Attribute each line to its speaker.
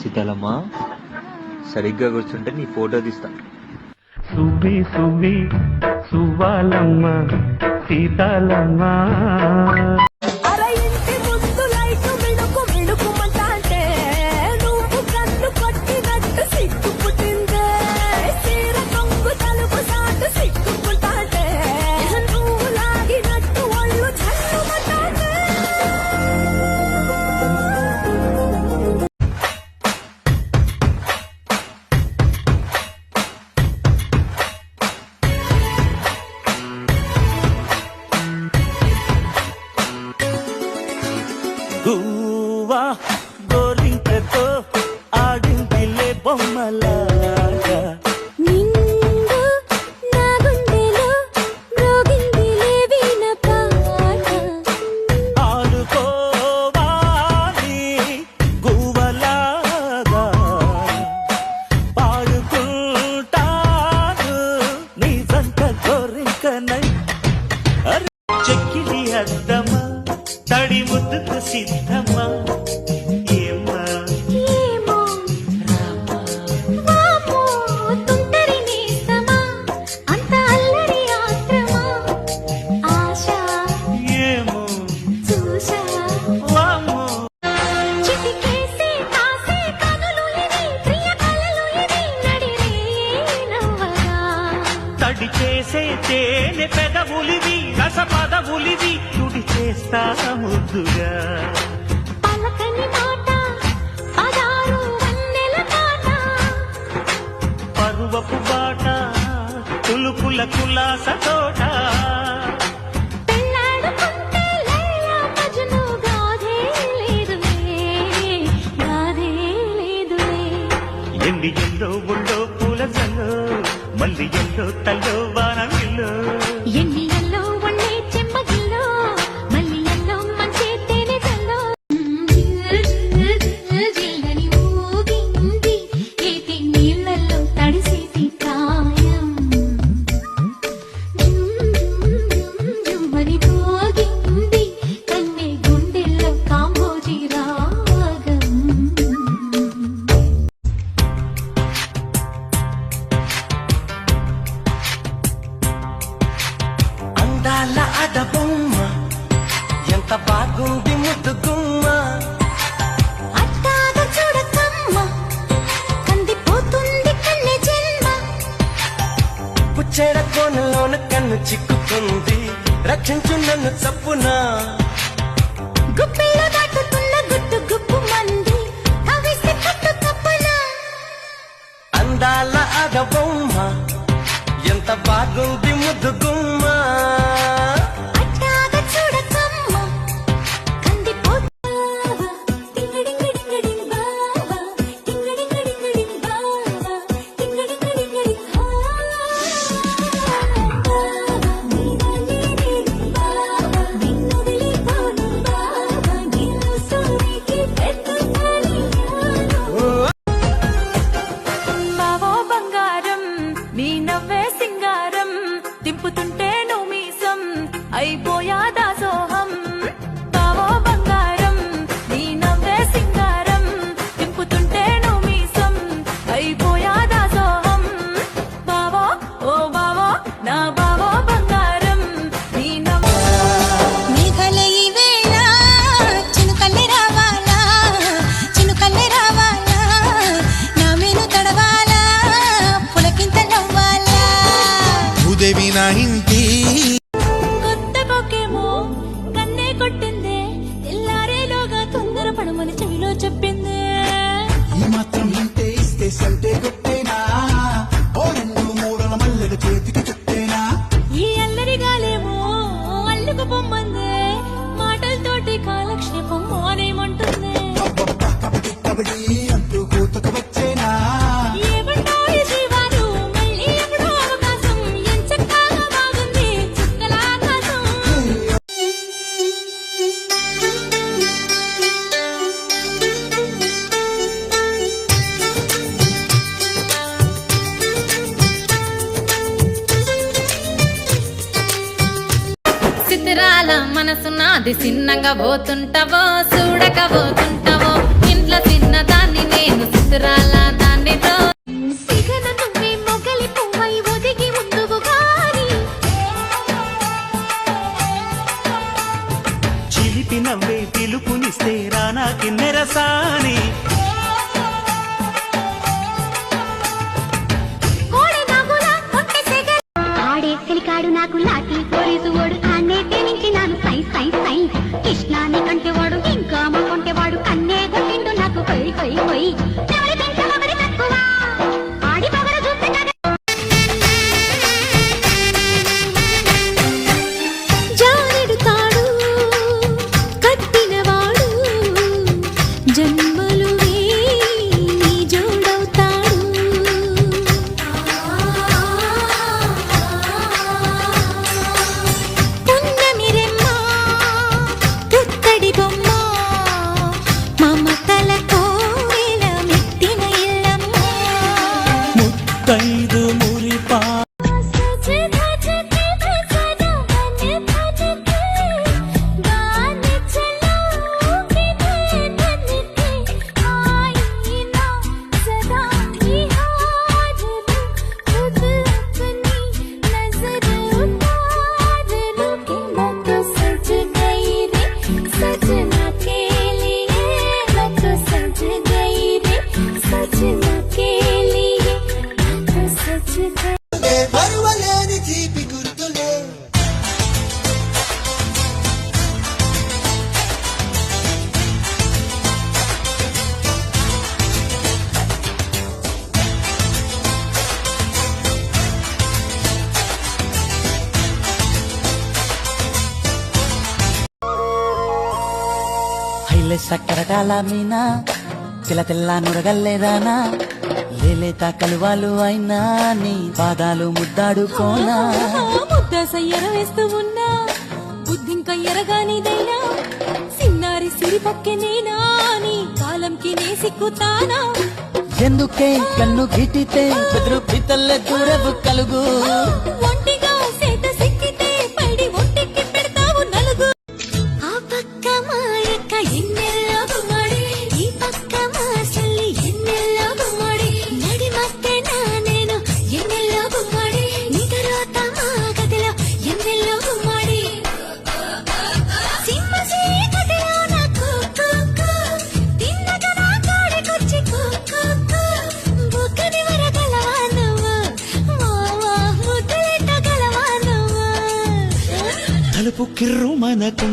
Speaker 1: శీతలమ్మా సరిగ్గా కూర్చుంటే నీ ఫోటో తీస్తా.
Speaker 2: సుబి సుబి సువాలమ్మ సీతాలమ్మ. my love. పెదవులివి రస పదవులివి తుడి చేస్తా ముద్దుగా.
Speaker 3: పలకని మాట పదారు వన్నెల కాట
Speaker 2: పరువపు బాట తులుపుల కులాస తోట. ఎండి ఎండో ఒళ్ళో పూల జల్లో మళ్ళీ ఎండో తల్లో
Speaker 4: వాన చిక్కుతుంది రక్షించు నన్ను చప్పునా.
Speaker 3: చెప్పింది.
Speaker 5: మాత్రం ఇంటే ఇస్తే సంటే ఓ రెండు మూడల మల్లెల చేతికి చుట్టేనా?
Speaker 3: ఈ అల్లరి గాలేమో అల్లుకు పొమ్మంది. మాటలతోటి కాలక్షేపం మానేమంటుంది
Speaker 6: నాది సిన్నంగా పోతుంటవో చూడక పోతుంటవో. ఇంట్లో చిన్నదాన్ని నేను
Speaker 4: చిత్రాల దాన్ని చిలిపి నవ్వే పిలుపునిస్తే రానాకి నెరసాని. ఆడే కలికాడు నాకు లాటి పోలీసు ఓడు. 因为
Speaker 5: మరువలేని తీపి గుర్తులే.
Speaker 7: మీనా తెల్ల తెల్ల నురగల్లేదానా? లేలేత కలువాలు అయినా నీ పాదాలు ముద్దాడుకోనా?
Speaker 8: ముద్ద సయ్యర వేస్తూ ఉన్నా బుద్ధింక ఎరగానిదైనా సిన్నారి సిరి పక్కెనేనా నీ కాలంకి నే సిక్కుతానా?
Speaker 7: ఎందుకే కన్ను గిటితే బెదురు పితల్లే దూరపు కలుగు?
Speaker 8: ఒంటిగా సేత సిక్కితే పడి ఒంటికి పెడతావు నలుగు.
Speaker 4: ఆ పక్క మాయక్క ఎన్నెల్లో I'm
Speaker 2: not romana con